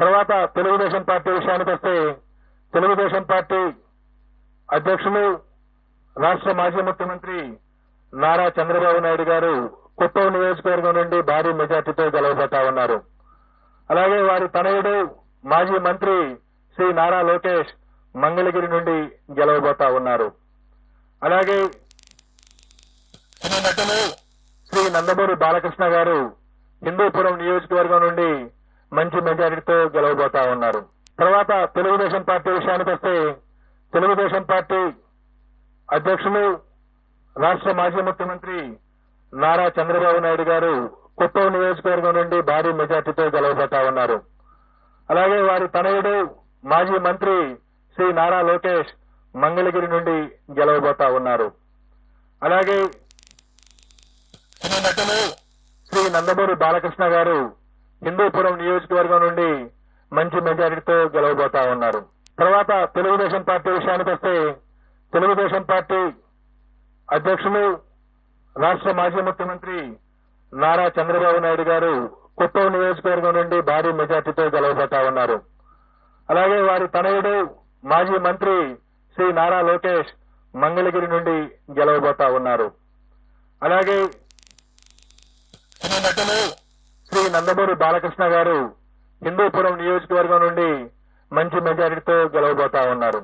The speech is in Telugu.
తర్వాత తెలుగుదేశం పార్టీ విషయానికి వస్తే తెలుగుదేశం పార్టీ అధ్యక్షులు రాష్ట్ర మాజీ ముఖ్యమంత్రి నారా చంద్రబాబు నాయుడు గారు కుప్పం నియోజకవర్గం నుండి భారీ మెజార్టీతో గెలవబోతా ఉన్నారు. అలాగే వారి తనయుడు మాజీ మంత్రి శ్రీ నారా లోకేష్ మంగళగిరి నుండి గెలవబోతా ఉన్నారు. అలాగే శ్రీ నటులు శ్రీ నందమూరి బాలకృష్ణ గారు హిందూపురం నియోజకవర్గం నుండి మంచి మెజారిటీతో గెలవబోతా ఉన్నారు. తర్వాత తెలుగుదేశం పార్టీ విషయానికి వస్తే తెలుగుదేశం పార్టీ అధ్యక్షులు రాష్ట్ర మాజీ ముఖ్యమంత్రి నారా చంద్రబాబు నాయుడు గారు కుప్పం నియోజకవర్గం నుండి భారీ మెజార్టీతో గెలవబోతా ఉన్నారు. అలాగే వారి తనయుడు మాజీ మంత్రి శ్రీ నారా లోకేష్ మంగళగిరి నుండి గెలవబోతా ఉన్నారు. అలాగే శ్రీ నటులు శ్రీ నందమూరి బాలకృష్ణ గారు హిందూపురం నియోజకవర్గం నుండి మంచి మెజారిటీతో గెలవబోతా ఉన్నారు. తర్వాత తెలుగుదేశం పార్టీ విషయానికి వస్తే తెలుగుదేశం పార్టీ అధ్యక్షులు రాష్ట్ర మాజీ ముఖ్యమంత్రి నారా చంద్రబాబు నాయుడు గారు కుప్పం నియోజకవర్గం నుండి భారీ మెజార్టీతో గెలవబోతా ఉన్నారు. అలాగే వారి తనయుడు మాజీ మంత్రి శ్రీ నారా లోకేష్ మంగళగిరి నుండి గెలవబోతా ఉన్నారు. అలాగే నటులు నందమూరి బాలకృష్ణ గారు హిందూపురం నియోజకవర్గం నుండి మంచి మెజారిటీతో గెలవబోతా ఉన్నారు.